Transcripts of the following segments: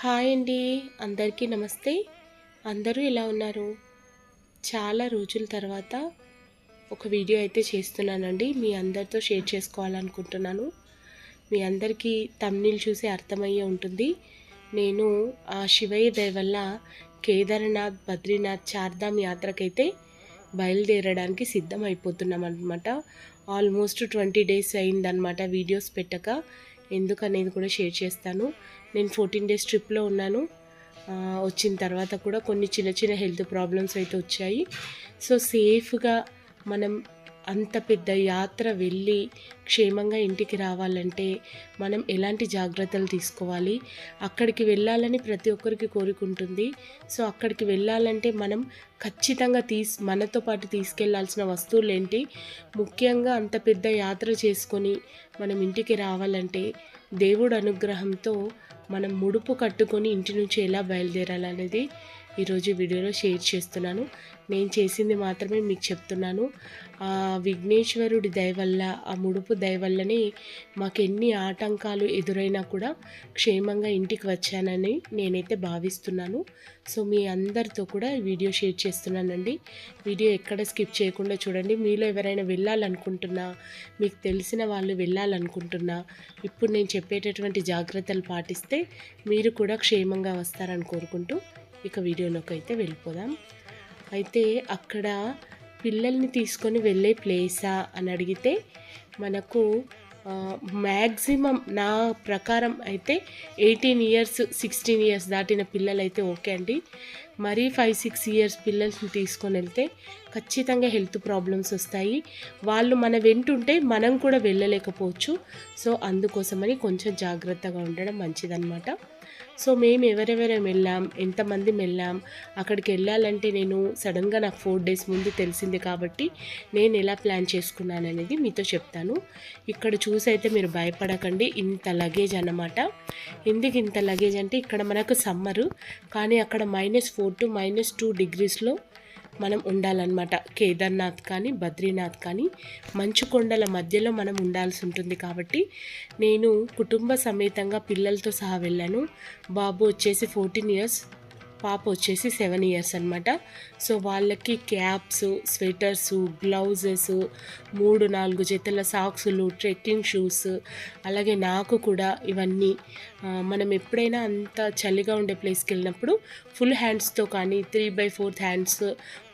Hi అండి. అందరికీ నమస్తే. అందరూ ఎలా ఉన్నారు? చాలా రోజుల తర్వాత ఒక వీడియో అయితే చేస్తున్నానండి. మీ అందరితో షేర్ చేసుకోవాలనుకుంటున్నాను. మీ అందరికీ తమ్నీళ్ళు చూసి అర్థమయ్యే ఉంటుంది. నేను ఆ శివయ్య దయ వల్ల కేదార్నాథ్ బద్రీనాథ్ చార్ధామ్ యాత్రకైతే బయలుదేరడానికి సిద్ధం అయిపోతున్నాం అనమాట ఆల్మోస్ట్ ట్వంటీ డేస్ అయిందనమాట వీడియోస్ పెట్టక. ఎందుకనేది కూడా షేర్ చేస్తాను. నేను ఫోర్టీన్ డేస్ ట్రిప్లో ఉన్నాను. వచ్చిన తర్వాత కూడా కొన్ని చిన్న చిన్న హెల్త్ ప్రాబ్లమ్స్ అయితే వచ్చాయి. సో సేఫ్గా మనం అంత పెద్ద యాత్ర వెళ్ళి క్షేమంగా ఇంటికి రావాలంటే మనం ఎలాంటి జాగ్రత్తలు తీసుకోవాలి? అక్కడికి వెళ్ళాలని ప్రతి ఒక్కరికి కోరుకుంటుంది సో అక్కడికి వెళ్ళాలంటే మనం ఖచ్చితంగా తీస్ మనతో పాటు తీసుకెళ్ళాల్సిన వస్తువులు ఏంటి? ముఖ్యంగా అంత పెద్ద యాత్ర చేసుకొని మనం ఇంటికి రావాలంటే దేవుడు అనుగ్రహంతో మనం ముడుపు కట్టుకొని ఇంటి నుంచి ఎలా బయలుదేరాలనేది ఈరోజు వీడియోలో షేర్ చేస్తున్నాను. నేను చేసింది మాత్రమే మీకు చెప్తున్నాను. ఆ విఘ్నేశ్వరుడి దయ వల్ల ఆ ముడుపు దయ వల్లనే మాకు ఎన్ని ఆటంకాలు ఎదురైనా కూడా క్షేమంగా ఇంటికి వచ్చానని నేనైతే భావిస్తున్నాను. సో మీ అందరితో కూడా వీడియో షేర్ చేస్తున్నానండి. వీడియో ఎక్కడ స్కిప్ చేయకుండా చూడండి. మీలో ఎవరైనా వెళ్ళాలనుకుంటున్నా మీకు తెలిసిన వాళ్ళు వెళ్ళాలనుకుంటున్నా ఇప్పుడు నేను చెప్పేటటువంటి జాగ్రత్తలు పాటిస్తే మీరు కూడా క్షేమంగా వస్తారని కోరుకుంటూ ఇక వీడియోలోకి అయితే వెళ్ళిపోదాం. అయితే అక్కడ పిల్లల్ని తీసుకొని వెళ్ళే ప్లేసా అని అడిగితే మనకు మ్యాక్సిమం నా ప్రకారం అయితే ఎయిటీన్ ఇయర్స్ సిక్స్టీన్ ఇయర్స్ దాటిన పిల్లలైతే ఓకే అండి. మరీ ఫైవ్ సిక్స్ ఇయర్స్ పిల్లల్ని తీసుకొని వెళ్తే ఖచ్చితంగా హెల్త్ ప్రాబ్లమ్స్ వస్తాయి. వాళ్ళు మన వెంటుంటే మనం కూడా వెళ్ళలేకపోవచ్చు. సో అందుకోసమని కొంచెం జాగ్రత్తగా ఉండడం మంచిదన్నమాట. సో మేము ఎవరెవరం వెళ్ళాం ఎంతమంది వెళ్ళాం అక్కడికి వెళ్ళాలంటే నేను సడన్గా నాకు ఫోర్ డేస్ ముందు తెలిసింది కాబట్టి నేను ఎలా ప్లాన్ చేసుకున్నాను అనేది మీతో చెప్తాను. ఇక్కడ చూసి అయితే మీరు భయపడకండి ఇంత లగేజ్ అన్నమాట. ఎందుకు ఇంత లగేజ్ అంటే ఇక్కడ మనకు సమ్మరు కానీ అక్కడ minus four to minus two డిగ్రీస్లో మనం ఉండాలన్నమాట. కేదార్నాథ్ కానీ బద్రీనాథ్ కానీ మంచు కొండల మధ్యలో మనం ఉండాల్సి ఉంటుంది కాబట్టి నేను కుటుంబ సమేతంగా పిల్లలతో సహా వెళ్ళాను. బాబు వచ్చేసి ఫోర్టీన్ ఇయర్స్ పాప వచ్చేసి సెవెన్ ఇయర్స్ అనమాట సో వాళ్ళకి క్యాప్స్ స్వెటర్స్ గ్లౌజెస్ మూడు నాలుగు జతల సాక్సులు ట్రెక్కింగ్ షూస్ అలాగే నాకు కూడా ఇవన్నీ మనం ఎప్పుడైనా అంత చలిగా ఉండే ప్లేస్కి వెళ్ళినప్పుడు ఫుల్ హ్యాండ్స్తో కానీ త్రీ బై ఫోర్త్ హ్యాండ్స్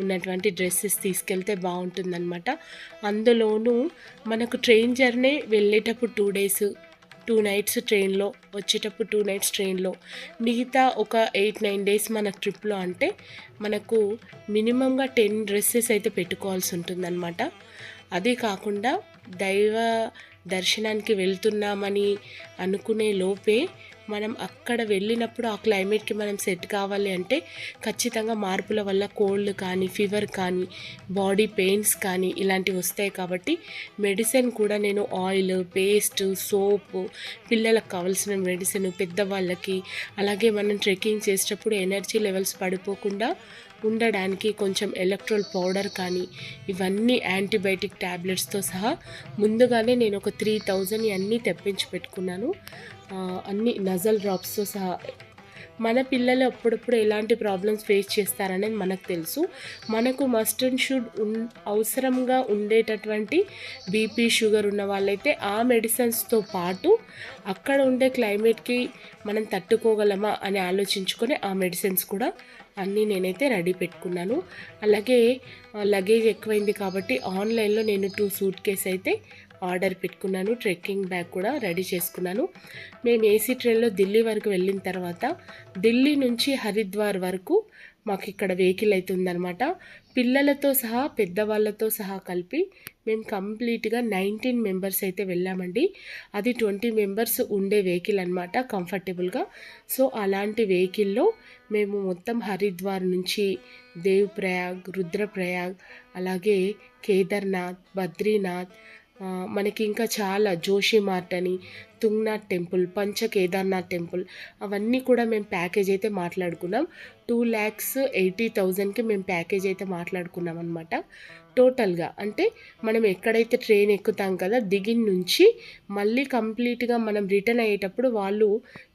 ఉన్నటువంటి డ్రెస్సెస్ తీసుకెళ్తే బాగుంటుందన్నమాట. అందులోనూ మనకు ట్రైన్ జర్నీ వెళ్ళేటప్పుడు టూ డేస్ టూ నైట్స్ ట్రైన్లో వచ్చేటప్పుడు టూ నైట్స్ ట్రైన్లో. మిగతా ఒక ఎయిట్ నైన్ డేస్ మన ట్రిప్లో అంటే మనకు మినిమంగా టెన్ డ్రెస్సెస్ అయితే పెట్టుకోవాల్సి ఉంటుందన్నమాట. అదే కాకుండా దైవ దర్శనానికి వెళ్తున్నామని అనుకునే లోపే మనం అక్కడ వెళ్ళినప్పుడు ఆ క్లైమేట్కి మనం సెట్ కావాలి అంటే ఖచ్చితంగా మార్పుల వల్ల కోల్డ్ కానీ ఫీవర్ కానీ బాడీ పెయిన్స్ కానీ ఇలాంటివి వస్తాయి కాబట్టి మెడిసిన్ కూడా నేను ఆయిల్ పేస్ట్ సోప్ పిల్లలకు కావాల్సిన మెడిసిన్ పెద్దవాళ్ళకి అలాగే మనం ట్రెక్కింగ్ చేసేటప్పుడు ఎనర్జీ లెవెల్స్ పడిపోకుండా ఉండడానికి కొంచెం ఎలక్ట్రోల్ పౌడర్ కానీ ఇవన్నీ యాంటీబయాటిక్ ట్యాబ్లెట్స్తో సహా ముందుగానే నేను ఒక త్రీ థౌజండ్ అన్నీ తెప్పించి పెట్టుకున్నాను. అన్ని నజల్ డ్రాప్స్తో సహా మన పిల్లలు అప్పుడప్పుడు ఎలాంటి ప్రాబ్లమ్స్ ఫేస్ చేస్తారనేది మనకు తెలుసు. మనకు మస్ట్ అండ్ షుడ్ ఉన్ అవసరంగా ఉండేటటువంటి బీపీ షుగర్ ఉన్న వాళ్ళైతే ఆ మెడిసిన్స్తో పాటు అక్కడ ఉండే క్లైమేట్కి మనం తట్టుకోగలమా అని ఆలోచించుకొని ఆ మెడిసిన్స్ కూడా అన్నీ నేనైతే రెడీ పెట్టుకున్నాను. అలాగే లగేజ్ ఎక్కువైంది కాబట్టి ఆన్లైన్లో నేను టూ సూట్ కేస్ అయితే ఆర్డర్ పెట్టుకున్నాను. ట్రెక్కింగ్ బ్యాగ్ కూడా రెడీ చేసుకున్నాను. మేము ఏసీ ట్రైన్లో ఢిల్లీ వరకు వెళ్ళిన తర్వాత ఢిల్లీ నుంచి హరిద్వార్ వరకు మాకు ఇక్కడ వెహికల్ అయితే పిల్లలతో సహా పెద్దవాళ్ళతో సహా కలిపి మేము కంప్లీట్గా నైన్టీన్ మెంబర్స్ అయితే వెళ్ళామండి. అది ట్వంటీ మెంబర్స్ ఉండే వెహికల్ అనమాట కంఫర్టబుల్గా. సో అలాంటి వెహికల్లో మేము మొత్తం హరిద్వార్ నుంచి దేవ్ ప్రయాగ్ రుద్రప్రయాగ్ అలాగే కేదార్నాథ్ బద్రీనాథ్ మనకి ఇంకా చాలా జోషి మార్ట్ అని తుంగ్నాథ్ టెంపుల్ పంచ కేదార్నాథ్ టెంపుల్ అవన్నీ కూడా మేము ప్యాకేజ్ అయితే మాట్లాడుకున్నాం. టూ ల్యాక్స్ ఎయిటీ థౌజండ్కి మేము ప్యాకేజ్ అయితే మాట్లాడుకున్నాం అనమాట టోటల్గా అంటే మనం ఎక్కడైతే ట్రైన్ ఎక్కుతాం కదా దిగిన నుంచి మళ్ళీ కంప్లీట్గా మనం రిటర్న్ అయ్యేటప్పుడు వాళ్ళు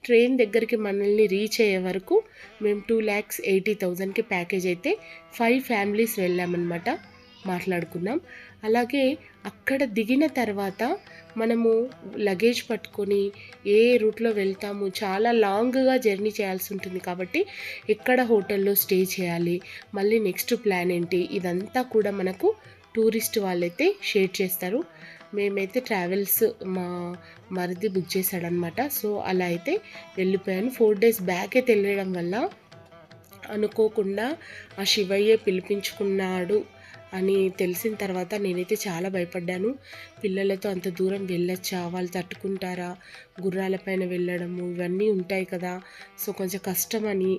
ట్రైన్ దగ్గరికి మనల్ని రీచ్ అయ్యే వరకు మేము టూ ల్యాక్స్ ఎయిటీ థౌజండ్కి ప్యాకేజ్ అయితే ఫైవ్ ఫ్యామిలీస్ వెళ్ళామన్నమాట మాట్లాడుకున్నాం. అలాగే అక్కడ దిగిన తర్వాత మనము లగేజ్ పట్టుకొని ఏ రూట్లో వెళ్తాము చాలా లాంగ్గా జర్నీ చేయాల్సి ఉంటుంది కాబట్టి ఎక్కడ హోటల్లో స్టే చేయాలి మళ్ళీ నెక్స్ట్ ప్లాన్ ఏంటి ఇదంతా కూడా మనకు టూరిస్ట్ వాళ్ళైతే షేర్ చేస్తారు. మేమైతే ట్రావెల్స్ మా మరిది బుక్ చేశాడనమాట సో అలా అయితే వెళ్ళిపోయాను. ఫోర్ డేస్ బ్యాకే తెలియడం వల్ల అనుకోకుండా ఆ శివయ్య పిలిపించుకున్నాడు అని తెలిసిన తర్వాత నేనైతే చాలా భయపడ్డాను. పిల్లలతో అంత దూరం వెళ్ళొచ్చా? వాళ్ళు తట్టుకుంటారా? గుర్రాలపైన వెళ్ళడము ఇవన్నీ ఉంటాయి కదా. సో కొంచెం కష్టమని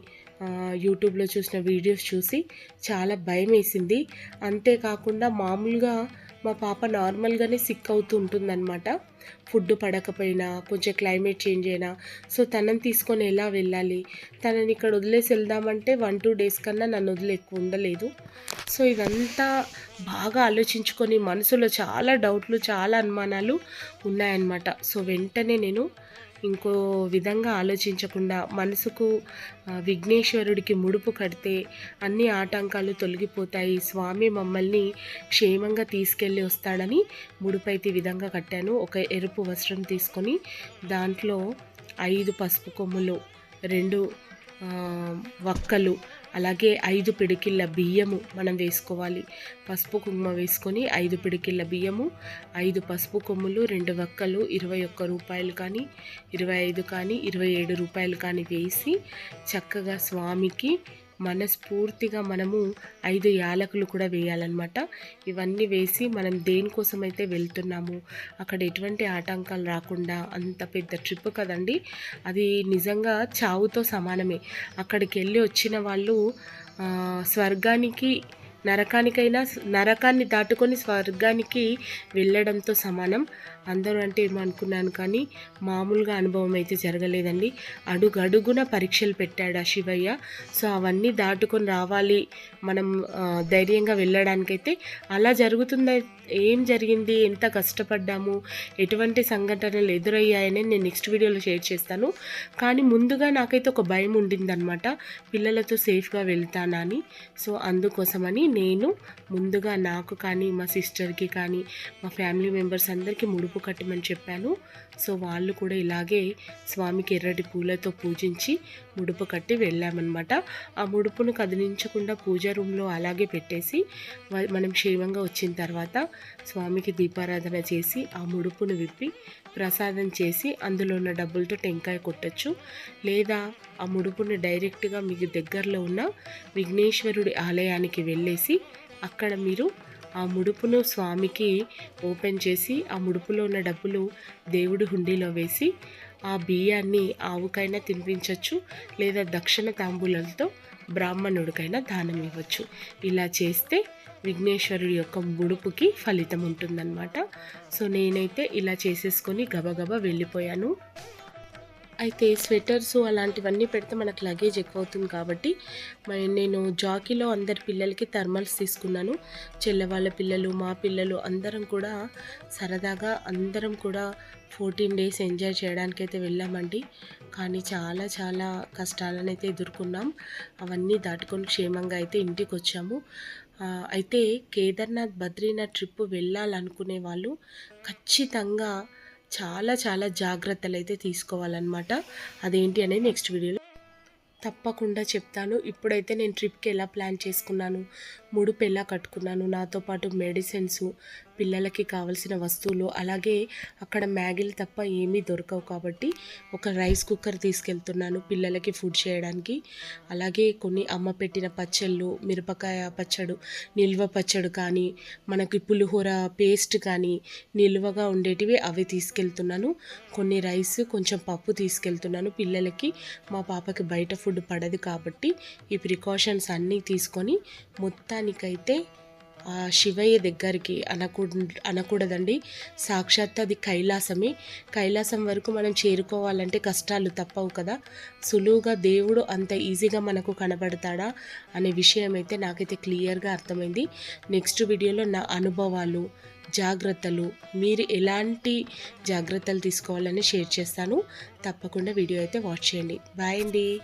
యూట్యూబ్లో చూసిన వీడియోస్ చూసి చాలా భయం వేసింది అంతేకాకుండా మామూలుగా మా పాప నార్మల్గానే సిక్ అవుతూ ఉంటుందన్నమాట. ఫుడ్ పడకపోయినా కొంచెం క్లైమేట్ చేంజ్ అయినా. సో తనని తీసుకొని ఎలా వెళ్ళాలి? తనని ఇక్కడ వదిలేసి వెళ్దామంటే వన్ టూ డేస్ కన్నా నన్ను వదిలే ఎక్కువ ఉండలేదు. సో ఇదంతా బాగా ఆలోచించుకొని మనసులో చాలా డౌట్లు చాలా అనుమానాలు ఉన్నాయన్నమాట. సో వెంటనే నేను ఇంకో విధంగా ఆలోచించకుండా మనసుకు విఘ్నేశ్వరుడికి ముడుపు కడితే అన్ని ఆటంకాలు తొలగిపోతాయి. స్వామి మమ్మల్ని క్షేమంగా తీసుకెళ్ళి వస్తాడని ముడుపైతే విధంగా కట్టాను. ఒక ఎరుపు వస్త్రం తీసుకొని దాంట్లో ఐదు పసుపు కొమ్ములు రెండు వక్కలు అలాగే ఐదు పిడికిళ్ళ బియ్యము మనం వేసుకోవాలి. పసుపు కుంకుమ వేసుకొని ఐదు పిడికిళ్ళ బియ్యము ఐదు పసుపు కొమ్ములు రెండు వక్కలు ఇరవై ఒక్క రూపాయలు కానీ ఇరవై ఐదు కానీ ఇరవై ఏడు రూపాయలు కానీ వేసి చక్కగా స్వామికి మనస్ఫూర్తిగా మనము ఐదు యాలకులు కూడా వేయాలన్నమాట. ఇవన్నీ వేసి మనం దేనికోసం అయితే వెళ్తున్నాము అక్కడ ఎటువంటి ఆటంకాలు రాకుండా అంత పెద్ద ట్రిప్ కదండి. అది నిజంగా చావుతో సమానమే. అక్కడికి వెళ్ళి వచ్చిన వాళ్ళు స్వర్గానికి నరకానికైనా నరకాన్ని దాటుకొని స్వర్గానికి వెళ్ళడంతో సమానం. అందరూ అంటే ఏమనుకున్నాను కానీ మామూలుగా అనుభవం అయితే జరగలేదండి. అడుగడుగున పరీక్షలు పెట్టాడు ఆ శివయ్య. సో అవన్నీ దాటుకొని రావాలి. మనం ధైర్యంగా వెళ్ళడానికైతే అలా జరుగుతుందా? ఏం జరిగింది? ఎంత కష్టపడ్డాము? ఎటువంటి సంఘటనలు ఎదురయ్యాయని నేను నెక్స్ట్ వీడియోలో షేర్ చేస్తాను. కానీ ముందుగా నాకైతే ఒక భయం ఉండిందనమాట పిల్లలతో సేఫ్గా వెళ్తానని సో అందుకోసమని నేను ముందుగా నాకు కానీ మా సిస్టర్కి కానీ మా ఫ్యామిలీ మెంబర్స్ అందరికీ ముడుపు కట్టమని చెప్పాను. సో వాళ్ళు కూడా ఇలాగే స్వామికి ఎర్రటి పూలతో పూజించి ముడుపు కట్టి వెళ్ళామన్నమాట. ఆ ముడుపును కదిలించకుండా పూజా రూమ్లో అలాగే పెట్టేసి మనం క్షేమంగా వచ్చిన తర్వాత స్వామికి దీపారాధన చేసి ఆ ముడుపును విప్పి ప్రసాదం చేసి అందులో ఉన్న డబ్బులతో టెంకాయ కొట్టచ్చు. లేదా ఆ ముడుపుని డైరెక్ట్గా మీకు దగ్గరలో ఉన్న విఘ్నేశ్వరుడి ఆలయానికి వెళ్ళేసి అక్కడ మీరు ఆ ముడుపును స్వామికి ఓపెన్ చేసి ఆ ముడుపులో ఉన్న డబ్బులు దేవుడి హుండీలో వేసి ఆ బియ్యాన్ని ఆవుకైనా తినిపించవచ్చు లేదా దక్షిణ తాంబూలంతో బ్రాహ్మణుడికైనా దానం ఇవ్వచ్చు. ఇలా చేస్తే విఘ్నేశ్వరుడి యొక్క ముడుపుకి ఫలితం ఉంటుందన్నమాట. సో నేనైతే ఇలా చేసేసుకొని గబగబా వెళ్ళిపోయాను. అయితే స్వెటర్స్ అలాంటివన్నీ పెడితే మనకు లగేజ్ ఎక్కువ అవుతుంది కాబట్టి మరి నేను జాకీలో అందరి పిల్లలకి థర్మల్స్ తీసుకున్నాను. చెల్లవాళ్ళ పిల్లలు మా పిల్లలు అందరం కూడా సరదాగా అందరం కూడా ఫోర్టీన్ డేస్ ఎంజాయ్ చేయడానికి అయితే వెళ్ళామండి. కానీ చాలా చాలా కష్టాలను అయితే ఎదుర్కొన్నాం. అవన్నీ దాటుకొని క్షేమంగా అయితే ఇంటికి వచ్చాము అయితే కేదార్నాథ్ బద్రీనాథ్ ట్రిప్ వెళ్ళాలనుకునే వాళ్ళు ఖచ్చితంగా చాలా చాలా జాగ్రత్తలు అయితే తీసుకోవాలన్నమాట. అదేంటి అనేది నెక్స్ట్ వీడియోలో. తప్పకుండా చెప్తాను. ఇప్పుడైతే నేను ట్రిప్కి ఎలా ప్లాన్ చేసుకున్నాను ముడుపు ఎలా కట్టుకున్నాను నాతో పాటు మెడిసిన్స్ పిల్లలకి కావలసిన వస్తువులు అలాగే అక్కడ మ్యాగీలు తప్ప ఏమీ దొరకవు కాబట్టి ఒక రైస్ కుక్కర్ తీసుకెళ్తున్నాను పిల్లలకి ఫుడ్ చేయడానికి. అలాగే కొన్ని అమ్మ పెట్టిన పచ్చళ్ళు మిరపకాయ పచ్చడు నిల్వ పచ్చడి కానీ మనకి పులిహోర పేస్ట్ కానీ నిల్వగా ఉండేటివి అవి తీసుకెళ్తున్నాను. కొన్ని రైస్ కొంచెం పప్పు తీసుకెళ్తున్నాను పిల్లలకి. మా పాపకి బయట ఫుడ్ పడదు కాబట్టి ఈ ప్రికాషన్స్ అన్నీ తీసుకొని మొత్తానికైతే శివయ్య దగ్గరికి అనకూ అనకూడదండి. సాక్షాత్ అది కైలాసమే. కైలాసం వరకు మనం చేరుకోవాలంటే కష్టాలు తప్పవు కదా. సులువుగా దేవుడు అంత ఈజీగా మనకు కనబడతాడా అనే విషయం అయితే నాకైతే క్లియర్గా అర్థమైంది. నెక్స్ట్ వీడియోలో నా అనుభవాలు జాగ్రత్తలు మీరు ఎలాంటి జాగ్రత్తలు తీసుకోవాలని షేర్ చేస్తాను. తప్పకుండా వీడియో అయితే వాచ్ చేయండి. బాయ్ అండి.